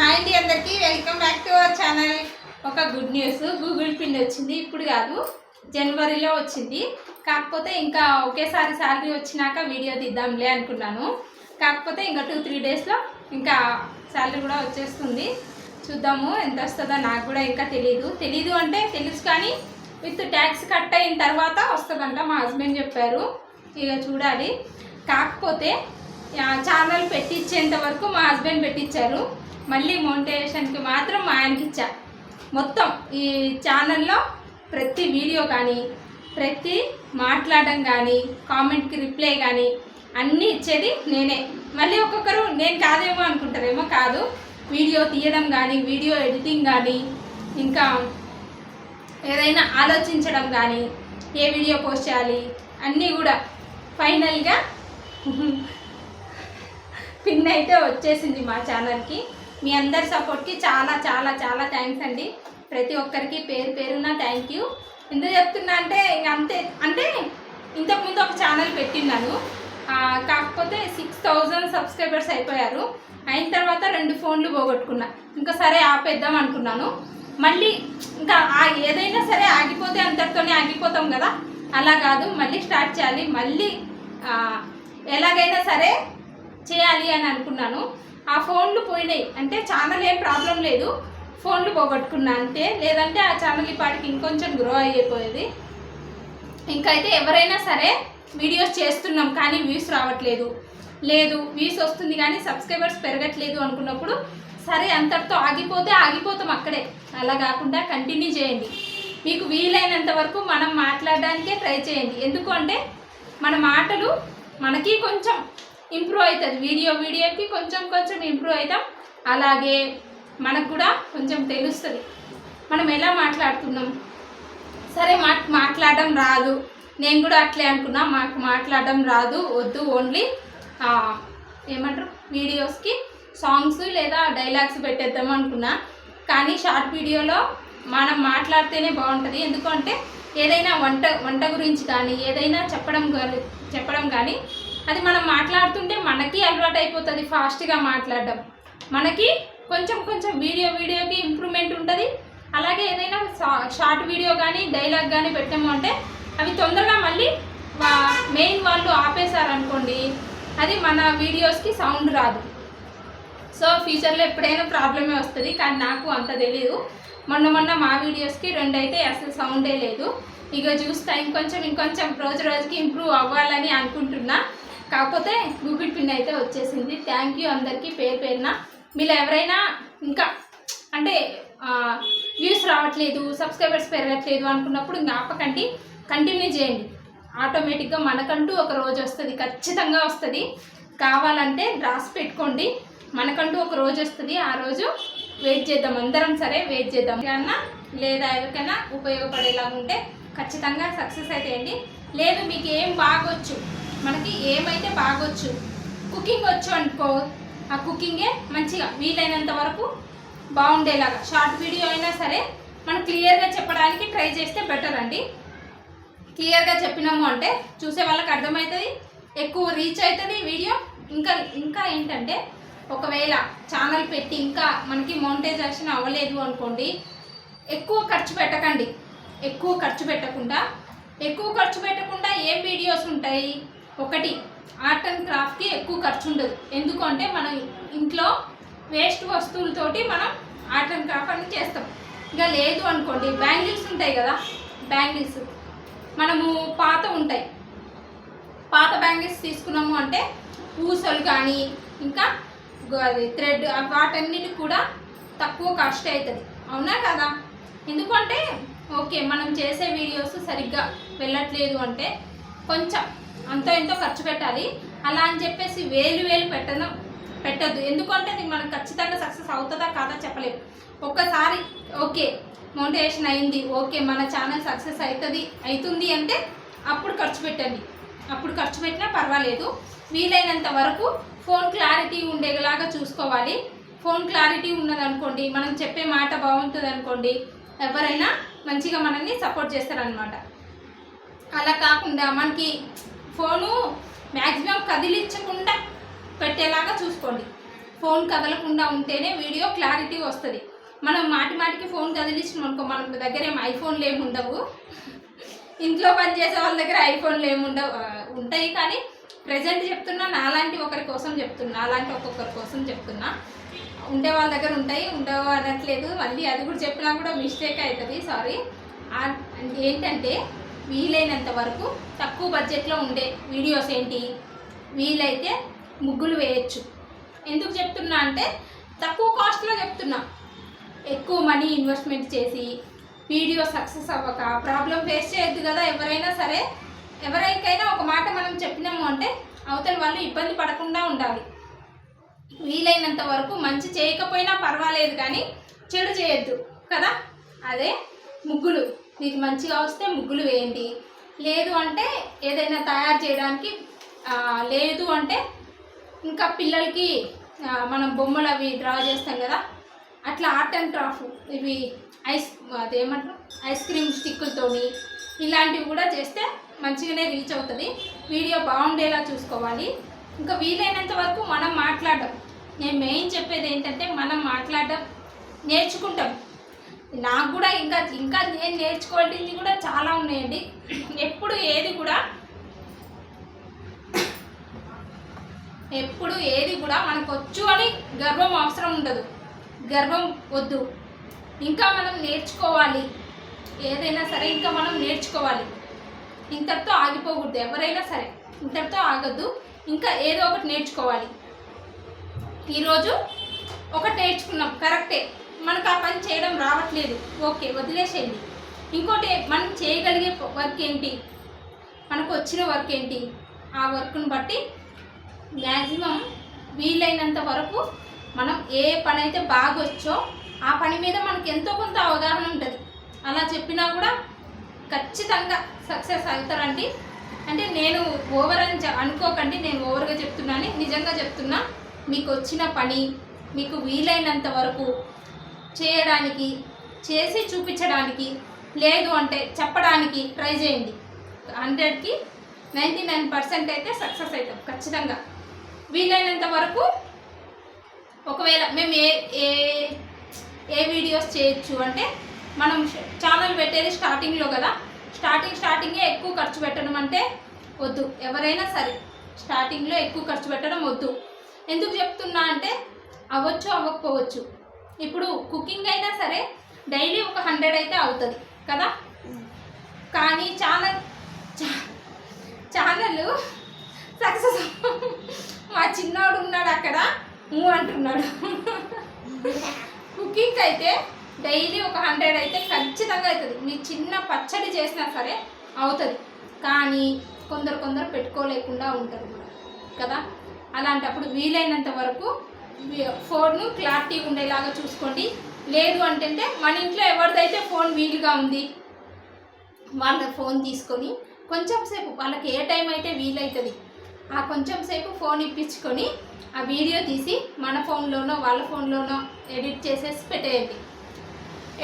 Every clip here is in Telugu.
హాయ్ అండి అందరికీ. Welcome back to our channel. ఒక గుడ్ న్యూస్. గూగుల్ పిన్ వచ్చింది. ఇప్పుడు కాదు జనవరిలో వచ్చింది. కాకపోతే ఇంకా ఒకేసారి శాలరీ వచ్చినాక వీడియో తీద్దాంలే అనుకున్నాను. కాకపోతే ఇంకా టూ త్రీ డేస్లో ఇంకా శాలరీ కూడా వచ్చేస్తుంది. చూద్దాము ఎంత వస్తుందో. నాకు కూడా ఇంకా తెలియదు తెలీదు అంటే తెలుసు కానీ విత్ ట్యాక్స్ కట్ అయిన తర్వాత వస్తుందంట మా హస్బెండ్ చెప్పారు. ఇక చూడాలి. కాకపోతే ఛానల్ పెట్టించేంత వరకు మా హస్బెండ్ పెట్టించారు. మళ్ళీ మోనిటైజేషన్కి మాత్రం ఆయనకి ఇచ్చా మొత్తం ఈ ఛానల్లో ప్రతి వీడియో కానీ ప్రతి మాట్లాడడం కానీ కామెంట్కి రిప్లై కానీ అన్నీ ఇచ్చేది నేనే. మళ్ళీ ఒక్కొక్కరు నేను కాదేమో అనుకుంటారేమో కాదు. వీడియో తీయడం కానీ వీడియో ఎడిటింగ్ కానీ ఇంకా ఏదైనా ఆలోచించడం కానీ ఏ వీడియో పోస్ట్ చేయాలి అన్నీ కూడా ఫైనల్గా పిన్ అయితే వచ్చేసింది మా ఛానల్కి. మీ అందరి సపోర్ట్కి చాలా చాలా చాలా థ్యాంక్స్ అండి. ప్రతి ఒక్కరికి పేరు పేరున థ్యాంక్ యూ ఎందుకు చెప్తున్నా అంటే ఇంక అంతే అంటే ఇంతకుముందు ఒక ఛానల్ పెట్టినాను కాకపోతే సిక్స్ థౌజండ్ సబ్స్క్రైబర్స్ అయిపోయారు. అయిన తర్వాత రెండు ఫోన్లు పోగొట్టుకున్నా. ఇంకా సరే ఆపేద్దాం అనుకున్నాను. మళ్ళీ ఇంకా ఏదైనా సరే ఆగిపోతే అంతటితోనే ఆగిపోతాం కదా. అలా కాదు మళ్ళీ స్టార్ట్ చేయాలి. మళ్ళీ ఎలాగైనా సరే చేయాలి అని అనుకున్నాను. ఆ ఫోన్లు పోయినాయి. అంటే ఛానల్ ఏం ప్రాబ్లం లేదు. ఫోన్లు పోగొట్టుకున్నా అంతే. లేదంటే ఆ ఛానల్ ఇప్పటికి ఇంకొంచెం గ్రో అయిపోయేది ఇంకైతే ఎవరైనా సరే వీడియోస్ చేస్తున్నాం కానీ వ్యూస్ రావట్లేదు. లేదు వ్యూస్ వస్తుంది కానీ సబ్స్క్రైబర్స్ పెరగట్లేదు అనుకున్నప్పుడు సరే అంతటితో ఆగిపోతే ఆగిపోతాం అక్కడే. అలా కాకుండా కంటిన్యూ చేయండి. మీకు వీలైనంత వరకు మనం మాట్లాడడానికే ట్రై చేయండి. ఎందుకు అంటే మన మాటలు మనకి కొంచెం ఇంప్రూవ్ అవుతుంది. వీడియో వీడియోకి కొంచెం కొంచెం ఇంప్రూవ్ అవుతాం. అలాగే మనకు కూడా కొంచెం తెలుస్తుంది. మనం ఎలా మాట్లాడుతున్నాం? సరే మా మాట్లాడడం రాదు. నేను కూడా అట్లే అనుకున్నా. మాకు మాట్లాడడం రాదు. వద్దు ఓన్లీ ఏమంటారు? వీడియోస్కి సాంగ్స్ లేదా డైలాగ్స్ పెట్టేద్దాం అనుకున్నా. కానీ షార్ట్ వీడియోలో మనం మాట్లాడితేనే బాగుంటుంది. ఎందుకంటే ఏదైనా వంట వంట గురించి కానీ ఏదైనా చెప్పడం కానీ చెప్పడం కానీ అది మనం మాట్లాడుతుంటే మనకి అలవాటు అయిపోతుంది ఫాస్ట్గా మాట్లాడడం. మనకి కొంచెం కొంచెం వీడియో వీడియోకి ఇంప్రూవ్మెంట్ ఉంటుంది. అలాగే ఏదైనా షార్ట్ వీడియో కానీ డైలాగ్ కానీ పెట్టాము అంటే అవి తొందరగా మళ్ళీ వా- మెయిన్ వాళ్ళు ఆపేశారనుకోండి అది మన వీడియోస్కి సౌండ్ రాదు. సో ఫ్యూచర్లో ఎప్పుడైనా ప్రాబ్లమే వస్తుంది కానీ నాకు అంత తెలియదు మొన్న మొన్న మా వీడియోస్కి రెండైతే అసలు సౌండే లేదు. ఇక చూస్తా ఇంకొంచెం ఇంకొంచెం రోజు రోజుకి ఇంప్రూవ్ అవ్వాలని అనుకుంటున్నా. కాకపోతే గూగుల్ పిన్ అయితే వచ్చేసింది. థ్యాంక్ యూ అందరికీ పేరు పేరున. మీరు ఎవరైనా ఇంకా అంటే వ్యూస్ రావట్లేదు సబ్స్క్రైబర్స్ పెరగట్లేదు అనుకున్నప్పుడు ఇంకా ఆపకండి కంటిన్యూ చేయండి. ఆటోమేటిక్గా మనకంటూ ఒక రోజు వస్తుంది ఖచ్చితంగా వస్తుంది. కావాలంటే రాసి పెట్టుకోండి. మనకంటూ ఒక రోజు వస్తుంది ఆ రోజు వెయిట్ చేద్దాం. అందరం సరే వెయిట్ చేద్దాం. కన్నా లేదా ఎవరికైనా ఉపయోగపడేలాగా ఉంటే ఖచ్చితంగా సక్సెస్ అయితే లేదు మీకు ఏం బాగొచ్చు మనకి ఏమైతే బాగొచ్చు. కుకింగ్ వచ్చు అనుకో ఆ కుకింగే మంచిగా వీలైనంత వరకు బాగుండేలాగా. షార్ట్ వీడియో అయినా సరే మనం క్లియర్గా చెప్పడానికి ట్రై చేస్తే బెటర్ అండి. క్లియర్గా చెప్పినాము అంటే చూసే వాళ్ళకి అర్థమవుతుంది ఎక్కువ రీచ్ అవుతుంది వీడియో ఇంకా ఇంకా ఏంటంటే ఒకవేళ ఛానల్ పెట్టి ఇంకా మనకి మోనిటైజేషన్ అవ్వలేదు అనుకోండి ఎక్కువ ఖర్చు పెట్టకండి. ఎక్కువ ఖర్చు పెట్టకుండా ఎక్కువ ఖర్చు పెట్టకుండా ఏం వీడియోస్ ఉంటాయి? ఒకటి. ఆర్ట్ అండ్ క్రాఫ్ట్కి ఎక్కువ ఖర్చు ఉండదు ఎందుకంటే మనం ఇంట్లో వేస్ట్ వస్తువులతోటి మనం ఆర్ట్ అండ్ క్రాఫ్ట్ అని చేస్తాం. ఇంకా లేదు అనుకోండి బ్యాంగిల్స్ ఉంటాయి కదా బ్యాంగిల్స్. మనము పాత ఉంటాయి. పాత బ్యాంగిల్స్ తీసుకున్నాము అంటే పూసలు కానీ ఇంకా అది థ్రెడ్ వాటన్నిటి కూడా తక్కువ కాస్ట్ అవుతుంది అవునా కదా? ఎందుకంటే ఓకే మనం చేసే వీడియోస్ సరిగ్గా వెళ్ళట్లేదు అంటే కొంచెం అంతో ఎంతో ఖర్చు పెట్టాలి. అలా అని చెప్పేసి వేలు వేలు పెట్టడం పెట్టద్దు. ఎందుకంటే అది మనం ఖచ్చితంగా సక్సెస్ అవుతుందా కాదా చెప్పలేము ఒక్కసారి ఓకే మోటివేషన్ అయింది ఓకే మన ఛానల్ సక్సెస్ అవుతుంది అవుతుంది అంటే అప్పుడు ఖర్చు పెట్టండి. అప్పుడు ఖర్చు పెట్టినా పర్వాలేదు. వీలైనంత వరకు ఫోన్ క్లారిటీ ఉండేలాగా చూసుకోవాలి. ఫోన్ క్లారిటీ ఉన్నదనుకోండి మనం చెప్పే మాట బాగుంటుంది అనుకోండి ఎవరైనా మంచిగా మనల్ని సపోర్ట్ చేస్తారనమాట అలా కాకుండా మనకి ఫోను మ్యాక్సిమం కదిలించకుండా పెట్టేలాగా చూసుకోండి. ఫోన్ కదలకుండా ఉంటేనే వీడియో క్లారిటీ వస్తుంది. మనం మాటి మాటికి ఫోన్ కదిలించినాం అనుకో మన దగ్గర ఏం ఐఫోన్లు ఏమి ఉండవు. ఇంట్లో పనిచేసే వాళ్ళ దగ్గర ఐఫోన్లు ఏమి ఉండవు. ఉంటాయి కానీ ప్రజెంట్ చెప్తున్నా నాలాంటి ఒకరి కోసం చెప్తున్నా అలాంటి ఒక్కొక్కరి కోసం చెప్తున్నా. ఉండే వాళ్ళ దగ్గర ఉంటాయి ఉండవు అనట్లేదు మళ్ళీ అది కూడా చెప్పినా కూడా మిస్టేక్ అవుతుంది. సారీ ఏంటంటే వీలైనంత వరకు తక్కువ బడ్జెట్లో ఉండే వీడియోస్ ఏంటి? వీలైతే ముగ్గులు వేయచ్చు. ఎందుకు చెప్తున్నా అంటే తక్కువ కాస్ట్లో చెప్తున్నా. ఎక్కువ మనీ ఇన్వెస్ట్మెంట్ చేసి వీడియో సక్సెస్ అవ్వక ప్రాబ్లం ఫేస్ చేయొద్దు కదా ఎవరైనా సరే. ఎవరికైనా ఒక మాట మనం చెప్పినాము అంటే అవతల వాళ్ళు ఇబ్బంది పడకుండా ఉండాలి. వీలైనంత వరకు మంచి చేయకపోయినా పర్వాలేదు కానీ చెడు చేయొద్దు కదా? అదే ముగ్గులు. మీకు మంచిగా వస్తే ముగ్గులు వేయండి. లేదు అంటే ఏదైనా తయారు చేయడానికి లేదు అంటే ఇంకా పిల్లలకి మనం బొమ్మలు అవి డ్రా చేస్తాం కదా అట్లా ఆర్ట్ అండ్ క్రాఫ్ట్ ఇవి ఐస్ అదేమంటారు? ఐస్ క్రీమ్ స్టిక్కులతోని ఇలాంటివి కూడా చేస్తే మంచిగానే రీచ్ అవుతుంది. వీడియో బాగుండేలా చూసుకోవాలి. ఇంకా వీలైనంత వరకు మనం మాట్లాడడం. నేను మెయిన్ చెప్పేది ఏంటంటే మనం మాట్లాడడం నేర్చుకుంటాం. నాకు కూడా ఇంకా ఇంకా నేను నేర్చుకోవాల్సింది కూడా చాలా ఉన్నాయండి. ఎప్పుడు ఏది కూడా ఎప్పుడు ఏది కూడా మనకు వచ్చు అని గర్వం అవసరం ఉండదు. గర్వం వద్దు. ఇంకా మనం నేర్చుకోవాలి. ఏదైనా సరే ఇంకా మనం నేర్చుకోవాలి. ఇంతటితో ఆగిపోకూడదు. ఎవరైనా సరే ఇంతటితో ఆగద్దు. ఇంకా ఏదో ఒకటి నేర్చుకోవాలి. ఈరోజు ఒకటి నేర్చుకున్నాం. కరెక్టే. మనకు ఆ పని చేయడం రావట్లేదు. ఓకే వదిలేసేయండి. ఇంకోటి మనం చేయగలిగే వర్క్ ఏంటి? మనకు వచ్చిన వర్క్ ఏంటి? ఆ వర్క్ను బట్టి మ్యాక్సిమం వీలైనంత వరకు మనం ఏ పని అయితే బాగొచ్చో ఆ పని మీద మనకి ఎంతో కొంత అవగాహన ఉంటుంది. అలా చెప్పినా కూడా ఖచ్చితంగా సక్సెస్ అవుతారండి. అంటే నేను ఓవర్ అని అనుకోకండి నేను ఓవర్గా చెప్తున్నాను నిజంగా చెప్తున్నా. మీకు వచ్చిన పని మీకు వీలైనంత వరకు చేయడానికి చేసి చూపించడానికి లేదు అంటే చెప్పడానికి ట్రై చేయండి. హండ్రెడ్కి నైంటీ నైన్ పర్సెంట్ అయితే సక్సెస్ అవుతాం ఖచ్చితంగా. వీలైనంత వరకు ఒకవేళ మేము ఏ ఏ ఏ వీడియోస్ చేయొచ్చు అంటే మనం ఛానల్ పెట్టేది స్టార్టింగ్లో కదా స్టార్టింగ్ స్టార్టింగే ఎక్కువ ఖర్చు పెట్టడం అంటే వద్దు. ఎవరైనా సరే స్టార్టింగ్లో ఎక్కువ ఖర్చు పెట్టడం వద్దు. ఎందుకు చెప్తున్నా అంటే అవ్వచ్చు అవ్వకపోవచ్చు. ఇప్పుడు కుకింగ్ అయినా సరే డైలీ ఒక హండ్రెడ్ అయితే అవుతుంది కదా? కానీ ఛానల్ ఛానల్ సక్సెస్ మా చిన్నోడు ఉన్నాడు అక్కడ ఊ అంటున్నాడు. కుకింగ్ అయితే డైలీ ఒక హండ్రెడ్ అయితే ఖచ్చితంగా అవుతుంది. మీ చిన్న పచ్చడి చేసినా సరే అవుతుంది. కానీ కొందరు కొందరు పెట్టుకోలేకుండా ఉంటారు కదా? అలాంటప్పుడు వీలైనంత వరకు ఫోన్ను క్లారిటీ ఉండేలాగా చూసుకోండి. లేదు అంటే మన ఇంట్లో ఎవరిదైతే ఫోన్ వీలుగా ఉంది వాళ్ళ ఫోన్ తీసుకొని కొంచెం సేపు వాళ్ళకి ఏ టైం అయితే వీలవుతుంది ఆ కొంచెం సేపు ఫోన్ ఇప్పించుకొని ఆ వీడియో తీసి మన ఫోన్లోనో వాళ్ళ ఫోన్లోనో ఎడిట్ చేసేసి పెట్టేయండి.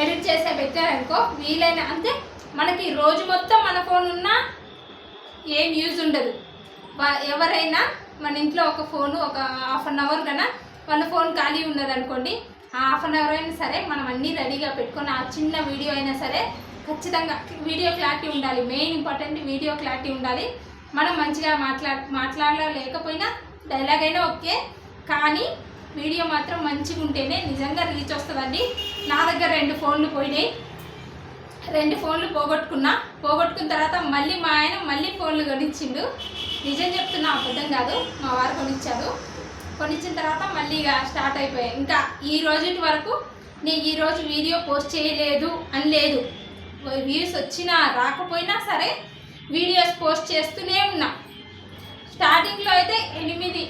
ఎడిట్ చేసే పెట్టారనుకో వీలైన అంతే మనకి రోజు మొత్తం మన ఫోన్ ఉన్నా ఏం యూజ్ ఉండదు. వా- ఎవరైనా మన ఇంట్లో ఒక ఫోను ఒక హాఫ్ అన్ అవర్ కన్నా వాళ్ళ ఫోన్ ఖాళీ ఉన్నదనుకోండి ఆ హాఫ్ అన్ అవర్ అయినా సరే మనం అన్నీ రెడీగా పెట్టుకొని ఆ చిన్న వీడియో అయినా సరే ఖచ్చితంగా వీడియో క్లారిటీ ఉండాలి. మెయిన్ ఇంపార్టెంట్ వీడియో క్లారిటీ ఉండాలి. మనం మంచిగా మాట్లా మాట్లాడలేకపోయినా డైలాగ్ అయినా ఓకే. కానీ వీడియో మాత్రం మంచిగా ఉంటేనే నిజంగా రీచ్ వస్తుందండి. నా దగ్గర రెండు ఫోన్లు పోయినాయి. రెండు ఫోన్లు పోగొట్టుకున్నా పోగొట్టుకున్న తర్వాత మళ్ళీ మా ఆయన మళ్ళీ ఫోన్లు కొనిచ్చిండు. నిజం చెప్తున్నా అబద్ధం కాదు. మా వారు కొనిచ్చారు. కొనిచ్చిన తర్వాత మళ్ళీ ఇక స్టార్ట్ అయిపోయాయి. ఇంకా ఈ రోజుటి వరకు నేను ఈ రోజు వీడియో పోస్ట్ చేయలేదు అని లేదు. వ్యూస్ వచ్చినా రాకపోయినా సరే వీడియోస్ పోస్ట్ చేస్తూనే ఉన్నా. స్టార్టింగ్లో అయితే ఎనిమిది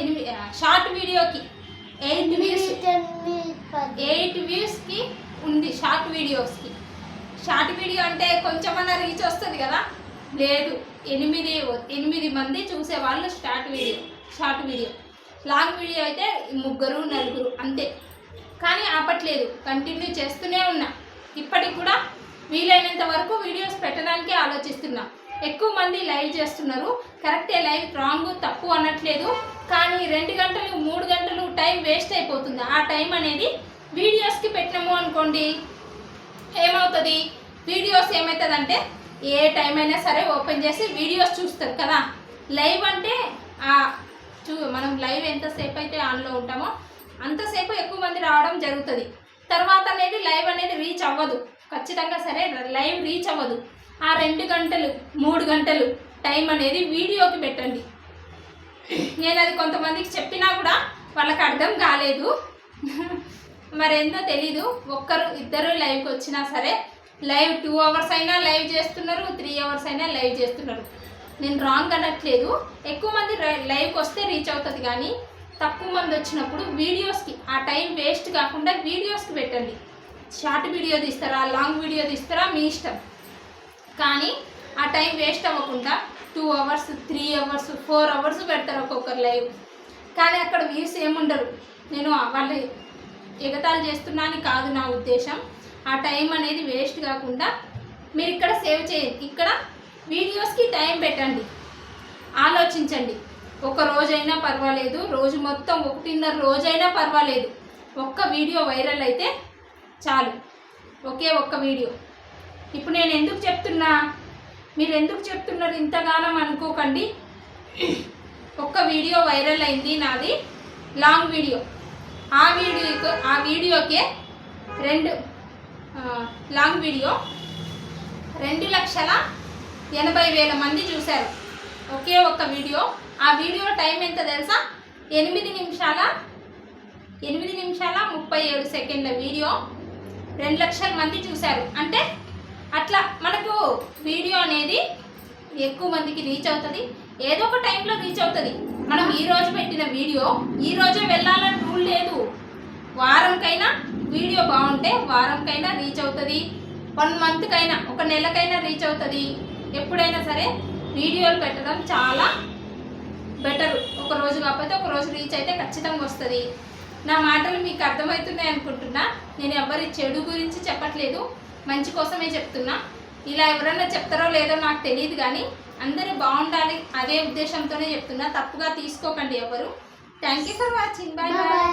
ఎనిమిది షార్ట్ వీడియోకి ఎయిట్ వ్యూస్ ఎయిట్ వ్యూస్కి ఉంది షార్ట్ వీడియోస్కి షార్ట్ వీడియో అంటే కొంచెమన్నా రీచ్ వస్తుంది కదా? లేదు. ఎనిమిది ఎనిమిది మంది చూసేవాళ్ళు short video short video long video అయితే ముగ్గురు నలుగురు అంతే. కానీ ఆపట్లేదు. కంటిన్యూ చేస్తూనే ఉన్నా. ఇప్పటికి కూడా వీలైనంత వరకు వీడియోస్ పెట్టడానికే ఆలోచిస్తున్నా. ఎక్కువ మంది లైవ్ చేస్తున్నారు. కరెక్టే లైవ్ రాంగ్ తప్పు అనట్లేదు. కానీ రెండు గంటలు మూడు గంటలు టైం వేస్ట్ అయిపోతుంది. ఆ టైం అనేది వీడియోస్కి పెట్టినాము అనుకోండి ఏమవుతుంది? వీడియోస్ ఏమవుతుందంటే ఏ టైం అయినా సరే ఓపెన్ చేసి వీడియోస్ చూస్తారు కదా. లైవ్ అంటే చూ మనం లైవ్ ఎంతసేపు అయితే ఆన్లో ఉంటామో అంతసేపు ఎక్కువ మంది రావడం జరుగుతుంది. తర్వాత అనేది లైవ్ అనేది రీచ్ అవ్వదు. ఖచ్చితంగా సరే లైవ్ రీచ్ అవ్వదు. ఆ రెండు గంటలు మూడు గంటలు టైం అనేది వీడియోకి పెట్టండి. నేను అది కొంతమందికి చెప్పినా కూడా వాళ్ళకి అర్థం కాలేదు. మరేందో తెలీదు. ఒక్కరు ఇద్దరు లైవ్కి వచ్చినా సరే లైవ్ టూ అవర్స్ అయినా లైవ్ చేస్తున్నారు త్రీ అవర్స్ అయినా లైవ్ చేస్తున్నారు. నేను రాంగ్ అనట్లేదు. ఎక్కువ మంది లైవ్కి వస్తే రీచ్ అవుతుంది కానీ తక్కువ మంది వచ్చినప్పుడు వీడియోస్కి ఆ టైం వేస్ట్ కాకుండా వీడియోస్కి పెట్టండి. షార్ట్ వీడియో తీస్తారా లాంగ్ వీడియో తీస్తారా మీ ఇష్టం. కానీ ఆ టైం వేస్ట్ అవ్వకుండా two hours three hours four hours పెడతారు ఒక్కొక్కరు లైవ్ కానీ అక్కడ వ్యూస్ ఏముండరు. నేను వాళ్ళు ఎగతాలు చేస్తున్నా అని కాదు నా ఉద్దేశం. ఆ టైం అనేది వేస్ట్ కాకుండా మీరు ఇక్కడ సేవ్ చేయండి. ఇక్కడ వీడియోస్కి టైం పెట్టండి. ఆలోచించండి. ఒక రోజైనా పర్వాలేదు రోజు మొత్తం ఒకటిన్నర రోజైనా పర్వాలేదు. ఒక్క వీడియో వైరల్ అయితే చాలు. ఒకే ఒక్క వీడియో. ఇప్పుడు నేను ఎందుకు చెప్తున్నా? మీరు ఎందుకు చెప్తున్నారు ఇంతగానం అనుకోకండి. ఒక్క వీడియో వైరల్ అయింది నాది. Long video. ఆ వీడియోకి ఆ వీడియోకే రెండు లాంగ్ వీడియో. రెండు లక్షల ఎనభై వేల మంది చూశారు. ఒకే ఒక్క వీడియో. ఆ వీడియో టైం ఎంత తెలుసా? ఎనిమిది నిమిషాల ఎనిమిది నిమిషాల ముప్పై ఏడు సెకండ్ల వీడియో. రెండు లక్షల మంది చూశారు. అంటే అట్లా మనకు వీడియో అనేది ఎక్కువ మందికి రీచ్ అవుతుంది. ఏదో ఒక టైంలో రీచ్ అవుతుంది. మనం ఈ రోజు పెట్టిన వీడియో ఈ రోజే వెళ్ళాలని రూల్ లేదు. వారంకైనా వీడియో బాగుంటే వారంకైనా రీచ్ అవుతుంది. వన్ మంత్కైనా ఒక నెలకైనా రీచ్ అవుతుంది. ఎప్పుడైనా సరే వీడియోలు పెట్టడం చాలా బెటర్. ఒక రోజు కాకపోతే ఒక రోజు రీచ్ అయితే ఖచ్చితంగా వస్తుంది. నా మాటలు మీకు అర్థమవుతున్నాయి అనుకుంటున్నా. నేను ఎవరి చెడు గురించి చెప్పట్లేదు. మంచి కోసమే చెప్తున్నా. ఇలా ఎవరన్నా చెప్తారో లేదో నాకు తెలియదు కానీ అందరూ బాగుండాలి. అదే ఉద్దేశంతోనే చెప్తున్నా. తప్పుగా తీసుకోకండి ఎవరు. Thank you for watching bye bye